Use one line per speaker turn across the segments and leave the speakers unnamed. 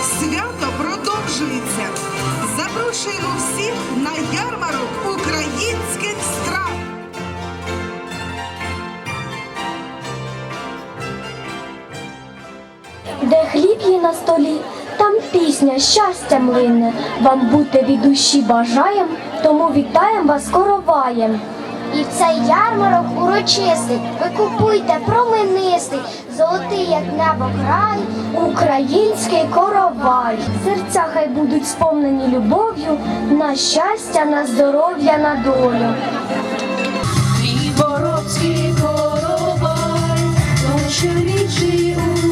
Свято продовжується. Запрошуємо всіх на ярмарок українських страв.
Де хліб є на столі, там пісня щастя млине. Вам бути від душі бажаєм, тому вітаєм вас короваєм.
І в цей ярмарок урочистий ви купуйте променистий, золотий, як небо край.
Український коровай. Серця хай будуть сповнені любов'ю, на щастя, на здоров'я, на долю.
Лівородський коровай, дощорічий урожай,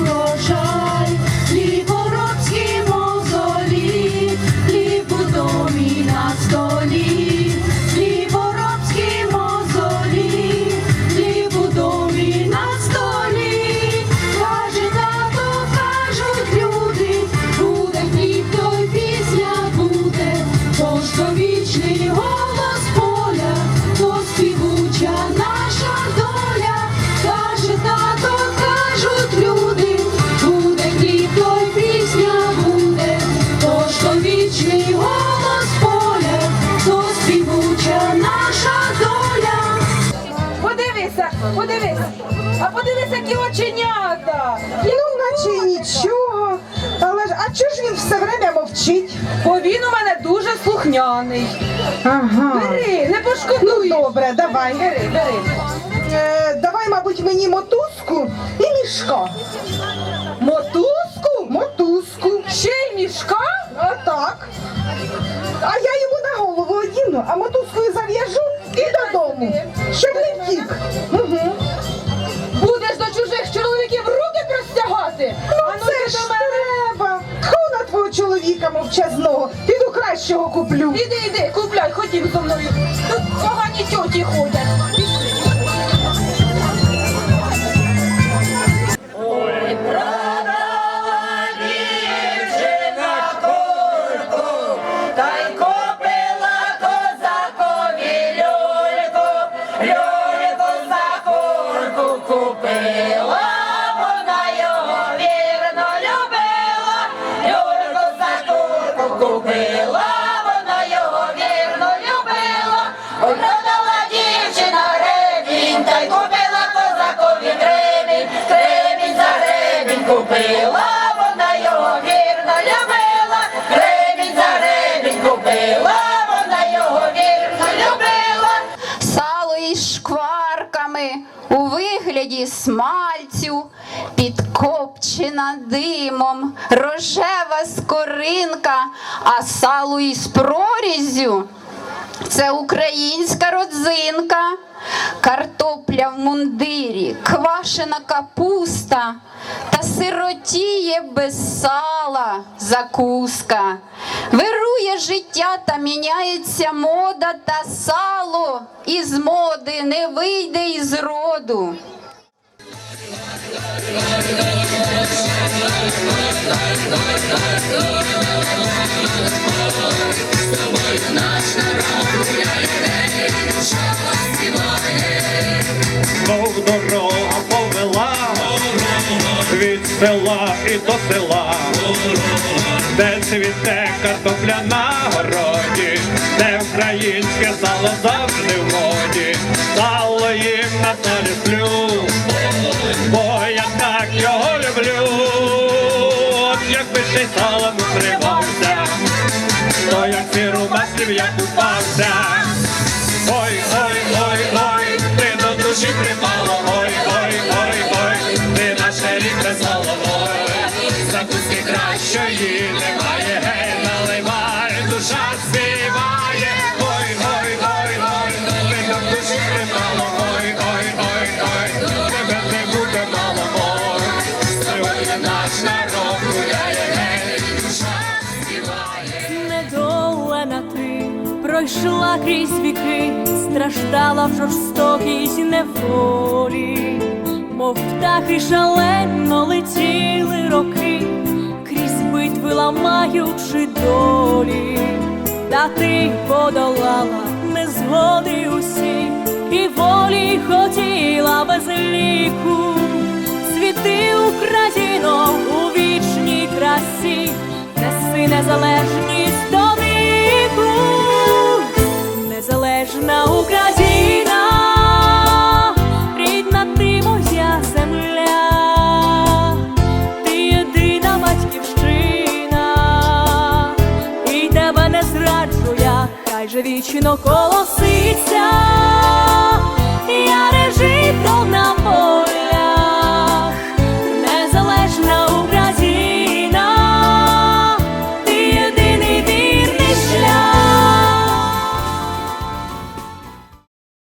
подивись. А подивись, які оченята.
Ну, наче нічого. Але ж, а чого ж він все время мовчить?
Бо він у мене дуже слухняний.
Ага.
Бери, не
Ну добре, давай.
Бери, бери.
Е, давай, мабуть, мені мотузку і мішка.
Мотузку?
Мотузку.
Ще й мішка?
А так. А я йому на голову одіну, а мотузкою зав'яжу додому. Щоб не втік. Угу.
Будеш до чужих чоловіків руки простягати?
Ну,
а ну
це
ти
ж
до мене.
треба. Тьху на твого чоловіка мовчазного. Піду кращого куплю.
Іди, іди, купляй, ходім зо мною. Тут погані тьоті ходять.
Люльку за курку купила, вона його вірно любила, люльку за купила, вона його вірно любила, продала дівчина гребінь, та й купила козакові гребінь, гребінь за гребінь купила, вона його вірно любила, у вигляді смальцю, підкопчена димом, рожева скоринка, а сало із проріззю це українська родзинка, картопля в мундирі, квашена капуста та сиротіє без сала закуска. Вирує життя та міняється мода та сало із моди не вийде із роду.
Мов дорога села і до села, де цвіте картопля на городі, де українське сало завжди в моді, сало їм на столі сплю, бо я так його люблю, от якби ще й салом укривався, то як сиру маслів я купався. Ой, ой, ой, ой, ти до душі припала, ой, ой, ой,
Недолена ти пройшла крізь віки, страждала в жорстокій неволі, мов птахи шалено летіли роки, крізь битви ламаючи долі. та ти подолала незгоди усі, і волі хотіла без ліку. Світи Україно у вічній красі, неси незалежність Хай вічно колоситься. Я